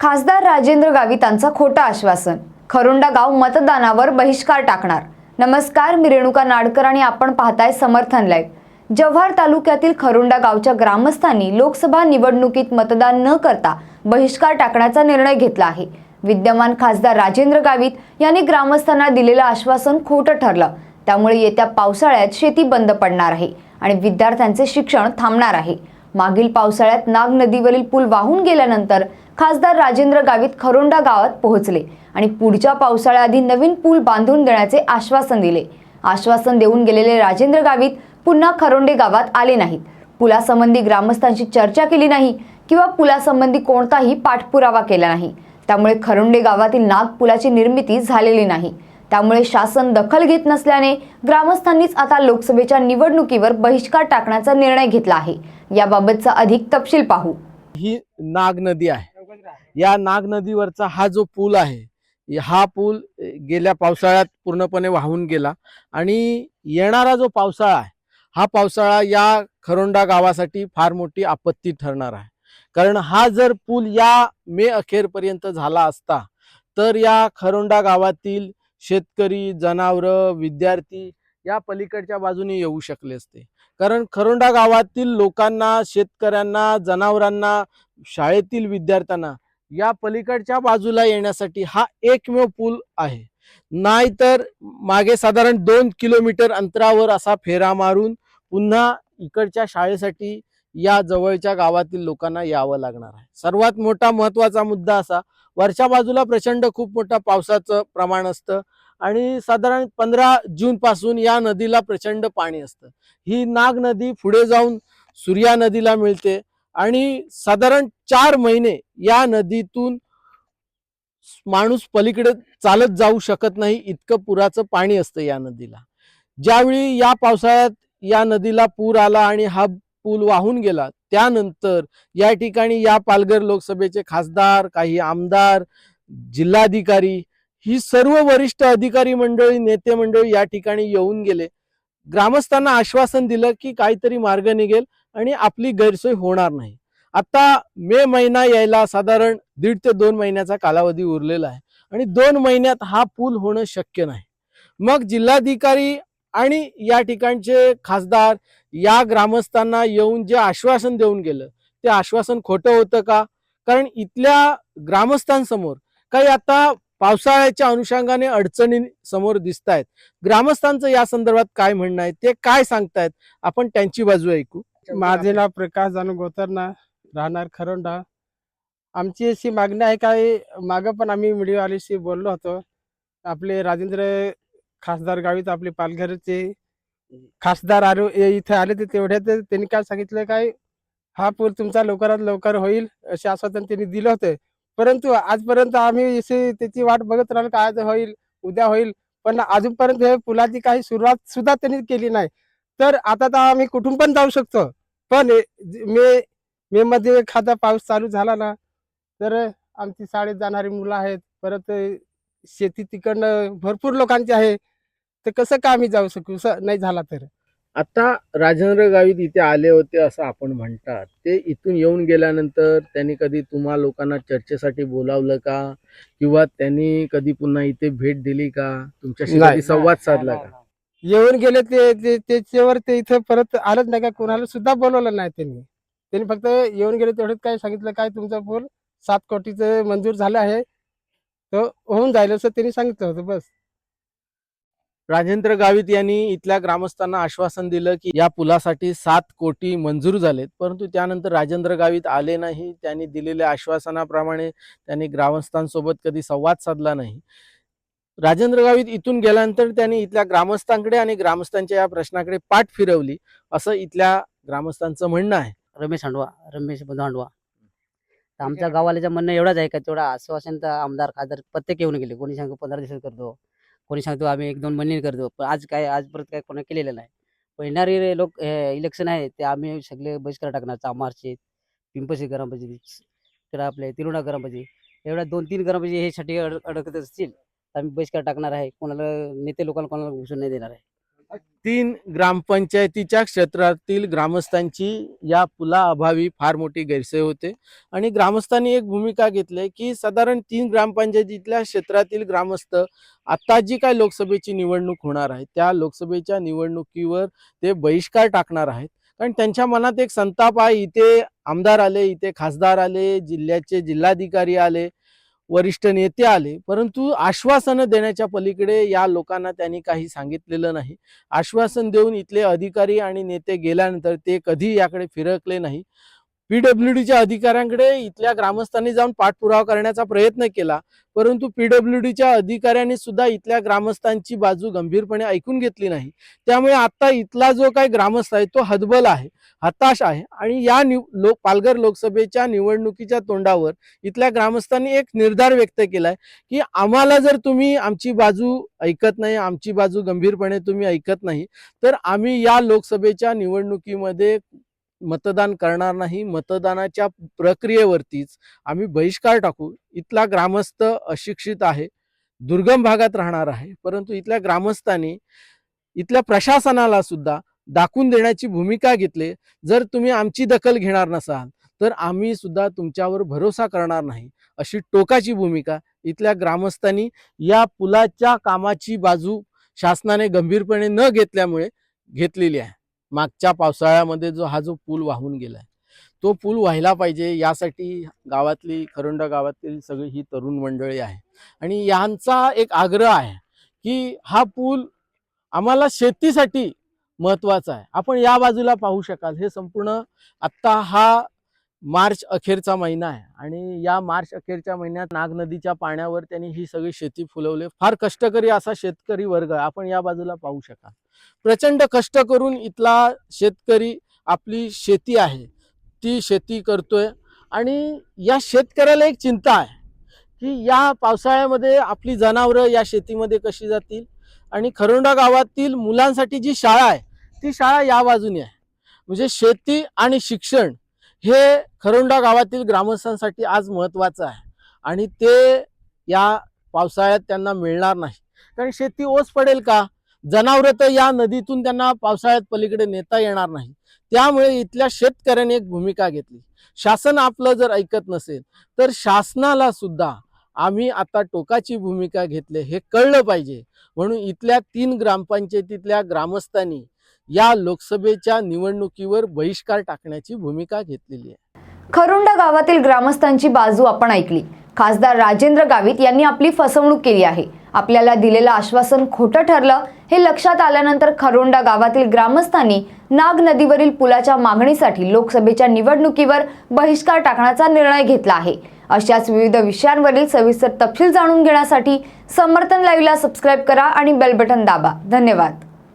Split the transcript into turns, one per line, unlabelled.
खासदार राजेंद्र गावितांचं खोटं आश्वासन. खरुंडा गाव मतदानावर बहिष्कार टाकणार. नमस्कार मी रेणुका नाडकर आणि आपण पाहताय समर्थन लाईव्ह. जव्हार तालुक्यातील खरुंडा गावच्या ग्रामस्थांनी लोकसभा निवडणुकीत मतदान न करता बहिष्कार टाकण्याचा निर्णय घेतला आहे. विद्यमान खासदार राजेंद्र गावित यांनी ग्रामस्थांना दिलेलं आश्वासन खोटं ठरलं. त्यामुळे येत्या पावसाळ्यात शेती बंद पडणार आहे आणि विद्यार्थ्यांचे शिक्षण थांबणार आहे. मागील पावसाळ्यात नाग नदीवरील पूल वाहून गेल्यानंतर खासदार राजेंद्र गावित खरोंडा गावात पोहोचले आणि पुढच्या पावसाळ्याआधी नवीन पूल बांधून देण्याचे आश्वासन दिले. आश्वासन देऊन गेलेले राजेंद्र गावित पुन्हा खरोंडे गावात आले नाहीत. पुलासंबंधी ग्रामस्थांशी चर्चा केली नाही किंवा पुलासंबंधी कोणताही पाठपुरावा केला नाही. त्यामुळे खरोंडे गावातील नागपुलाची निर्मिती झालेली नाही. त्यामुळे शासन दखल घेत नसल्याने ग्रामस्थांनीच आता लोकसभेच्या निवडणुकीवर बहिष्कार टाकण्याचा निर्णय घेतला आहे. याबाबतचा अधिक तपशील पाहू.
ही नाग नदी आहे. या नाग नदीवरचा हा जो पूल आहे हा पूल गेल्या पावसाळ्यात पूर्णपणे वाहून गेला आणि येणारा जो पावसाळा आहे हा पावसाळा या खरोंडा गावासाठी फार मोठी आपत्ती ठरणार आहे. कारण हा जर पूल या मे अखेरपर्यंत झाला असता तर या खरोंडा गावातील शेतकरी जनावरं विद्यार्थी या पलीकडच्या बाजूने येऊ शकले असते. कारण खरोंडा गावातील लोकांना शेतकऱ्यांना जनावरांना शाळेतील विद्यार्थ्यांना या पलीकडच्या बाजूला येण्यासाठी हा एकमेव पूल आहे. नाहीतर मागे साधारण दोन किलोमीटर अंतरावर असा फेरा मारून पुन्हा इकडच्या शाळेसाठी या जवळच्या गावातील लोकांना यावं लागणार आहे. सर्वात मोठा महत्त्वाचा मुद्दा असा वरच्या बाजूला प्रचंड खूप मोठा पावसाचं प्रमाण असतं आणि साधारण पंधरा जून पासून या नदीला प्रचंड पाणी असतं. ही नाग नदी पुढे जाऊन सूर्या नदीला मिळते. आणि साधारण चार महिने या नदीतून माणूस पलीकडे चालत जाऊ शकत नाही इतकं पुराचं पाणी असतं या नदीला. ज्यावेळी या पावसाळ्यात या नदीला पूर आला आणि हा पूल वाहून गेला त्यानंतर या ठिकाणी या पालघर लोकसभेचे खासदार काही आमदार जिल्हाधिकारी ही सर्व वरिष्ठ अधिकारी मंडळी नेते मंडळी या ठिकाणी येऊन गेले. ग्रामस्थांना आश्वासन दिलं की काहीतरी मार्ग निघेल आणि आपली गैरसोय होणार नाही. आता मे महिना यायला साधारण दीड ते दोन महिन्याचा कालावधी उरलेला आहे आणि दोन महिन्यात हा पूल होणं शक्य नाही. मग जिल्हाधिकारी आणि या ठिकाणचे खासदार या ग्रामस्थांना येऊन जे आश्वासन देऊन गेलं ते आश्वासन खोटं होतं का? कारण इथल्या ग्रामस्थांसमोर काही आता पावसाळ्याच्या अनुषंगाने अडचणी समोर दिसत आहेत ग्रामस्थांचं या संदर्भात काय म्हणणं आहे? ते काय सांगतायत? आपण त्यांची बाजू ऐकू.
माझे नाव प्रकाश जानू गोतरना राहणार खरोंडा. आमची अशी मागणी आहे काय मागं पण आम्ही मीडियावाल्याशी बोललो होतो. आपले राजेंद्र खासदार गावीत आपले पालघरचे खासदार आरो इथे आले ते तेवढ्या त्यांनी काय सांगितलं काय हा पूल तुमचा लवकरात लवकर होईल असे आश्वासन त्यांनी दिलं होतं. परंतु आजपर्यंत आम्ही अशी त्याची वाट बघत राहिलो का आज होईल उद्या होईल पण अजूनपर्यंत हे पुलाची काही सुरुवात सुद्धा त्यांनी केली नाही. तर आता तर आम्ही कुठून पण जाऊ शकतो. पण मे मे मध्ये एखादा पाऊस चालू झाला ना तर आमची शाळेत जाणारी मुलं आहेत परत शेती तिकडनं भरपूर लोकांची आहे. तर कसं का आम्ही जाऊ शकू? स- नाही झाला तर.
आता राजेंद्र गावित इथे आले होते असं आपण म्हणतात. ते इथून येऊन गेल्यानंतर त्यांनी कधी तुम्हा लोकांना चर्चेसाठी बोलावलं का? किंवा त्यांनी कधी पुन्हा इथे भेट दिली का? तुमच्याशी. कधी संवाद साधला का?
येऊन गेले ते ते- त्याच्यावर ते इथं परत आलंच नाही का? कोणाला सुद्धा बोलवलं नाही त्यांनी. त्यांनी फक्त येऊन गेले तेवढंच काय सांगितलं काय तुमचा पूल सात कोटीचं मंजूर झालं आहे. तो होऊन जाईल असं त्यांनी सांगितलं होतं बस.
राजेंद्र गावित यांनी इथल्या ग्रामस्थांना आश्वासन दिलं की या पुलासाठी सात कोटी मंजूर झालेत. परंतु त्यानंतर राजेंद्र गावित आले नाही. त्यांनी दिलेल्या आश्वासनाप्रमाणे त्यांनी ग्रामस्थांसोबत कधी संवाद साधला नाही. राजेंद्र गावित इथून गेल्यानंतर त्यांनी इथल्या ग्रामस्थांकडे आणि ग्रामस्थांच्या या प्रश्नाकडे पाठ फिरवली असं इथल्या ग्रामस्थांचं म्हणणं आहे.
रमेश हांडवा रमेश बंधू हांडवा तर आमच्या गावाल्याचं म्हणणं एवढंच आहे का तेवढा आश्वासन तर आमदार खासदार प्रत्येक येऊन गेले. कोणी सांगतो पंधरा दिवसात करतो. कोणी सांगतो आम्ही एक दोन महिने करतो. पण आज काय आजपर्यंत काय कोणी केलेलं नाही. पण येणारे लोक इलेक्शन आहे ते आम्ही सगळे बहिष्कार टाकणार. चामारचे पिंपशी ग्रामपंचायती तर आपले तिरुणा ग्रामपंचायत. एवढ्या दोन तीन ग्रामपंचायत हे साठी अडकत असतील तर आम्ही बहिष्कार टाकणार आहे. कोणाला नेते लोकांना कोणाला घुसून नाही देणार आहे.
तीन ग्रामपंचायतीच्या क्षेत्रातील ग्रामस्थांची या पुलाअभावी फार मोठी गैरसोय होते. आणि ग्रामस्थांनी एक भूमिका घेतली की साधारण तीन ग्रामपंचायतीतल्या क्षेत्रातील ग्रामस्थ आता जी काय लोकसभेची निवडणूक होणार आहे त्या लोकसभेच्या निवडणुकीवर ते बहिष्कार टाकणार आहेत. कारण त्यांच्या मनात एक संताप आहे इथे आमदार आले इथे खासदार आले जिल्ह्याचे जिल्हाधिकारी आले वरिष्ठ नेते आले परंतु आश्वासनं देण्याच्या पलीकडे या लोकांना त्यांनी काही सांगितलेलं नाही. आश्वासन देऊन इथले अधिकारी आणि नेते गेल्यानंतर ते कधी याकडे फिरकले नाही. पीडब्ल्यू डीच्या अधिकाऱ्यांकडे इथल्या ग्रामस्थांनी जाऊन पाठपुरावा करण्याचा प्रयत्न केला. परंतु पीडब्ल्यू डीच्या अधिकाऱ्यांनी सुद्धा इथल्या ग्रामस्थांची बाजू गंभीरपणे ऐकून घेतली नाही. त्यामुळे आता इथला जो काही ग्रामस्थ आहे तो हतबल आहे हताश आहे आणि या निव लोक पालघर लोकसभेच्या निवडणुकीच्या तोंडावर इथल्या ग्रामस्थांनी एक निर्धार व्यक्त केलाय की आम्हाला जर तुम्ही आमची बाजू ऐकत नाही आमची बाजू गंभीरपणे तुम्ही ऐकत नाही तर आम्ही या लोकसभेच्या निवडणुकीमध्ये मतदान करणार नाही मतदानाच्या प्रक्रियेवरतीच आम्ही बहिष्कार टाकू. इथला ग्रामस्थ अशिक्षित आहे दुर्गम भागात राहणार आहे परंतु इथल्या ग्रामस्थांनी इथल्या प्रशासनाला सुद्धा दाखवून देण्याची भूमिका घेतली. जर तुम्ही आमची दखल घेणार नसाल तर आम्ही सुद्धा तुमच्यावर भरोसा करणार नाही अशी टोकाची भूमिका इथल्या ग्रामस्थांनी या पुलाच्या कामाची बाजू शासनाने गंभीरपणे न घेतल्यामुळे घेतलेली आहे. मागच्या पावसाळ्यामध्ये जो हा जो पूल वाहून गेलाय तो पूल व्हायला पाहिजे यासाठी गावातली खरोंडा गावातील सगळी ही तरुण मंडळी आहे. आणि यांचा एक आग्रह आहे की हा पूल आम्हाला शेतीसाठी महत्त्वाचा आहे. आपण या बाजूला पाहू शकाल. हे संपूर्ण आत्ता हा मार्च अखेरचा महिना आहे आणि या मार्च अखेरच्या महिन्यात नाग नदीच्या पाण्यावर त्यांनी ही सगळी शेती फुलवली. फार कष्टकरी असा शेतकरी वर्ग आहे. आपण या बाजूला पाहू शकाल. प्रचंड कष्ट करून इथला शेतकरी आपली शेती आहे. ती शेती करतोय आणि या शेतकऱ्याला एक चिंता आहे की या पावसाळ्यामध्ये आपली जनावरं या शेतीमध्ये कशी जातील आणि खरोंडा गावातील मुलांसाठी जी शाळा आहे ती शाळा या बाजूने आहे. म्हणजे शेती आणि शिक्षण हे खरोंडा गावातील ग्रामस्थांसाठी आज महत्त्वाचं आहे. आणि ते या पावसाळ्यात त्यांना मिळणार नाही. कारण शेती ओस पडेल का? जनावरं तर या नदीतून त्यांना पावसाळ्यात पलीकडे नेता येणार नाही. त्यामुळे इथल्या शेतकऱ्यांनी एक भूमिका घेतली. शासन आपलं जर ऐकत नसेल तर शासनाला सुद्धा आम्ही आता टोकाची भूमिका घेतली हे कळलं पाहिजे. म्हणून इथल्या तीन ग्रामपंचायतीतल्या ग्रामस्थांनी या लोकसभेच्या निवडणुकीवर बहिष्कार टाकण्याची भूमिका घेतलेली आहे.
खरुंडा गावातील ग्रामस्थांची बाजू आपण ऐकली. खासदार राजेंद्र गावित यांनी आपली फसवणूक केली आहे. आपल्याला दिलेलं आश्वासन खोटं ठरलं हे लक्षात आल्यानंतर खरोंडा गावातील ग्रामस्थांनी नाग नदीवरील पुलाच्या मागणीसाठी लोकसभेच्या निवडणुकीवर बहिष्कार टाकण्याचा निर्णय घेतला आहे. अशाच विविध विषयांवरील सविस्तर तपशील जाणून घेण्यासाठी समर्थन लाईव्हला सबस्क्राईब करा आणि बेल बटन दाबा. धन्यवाद.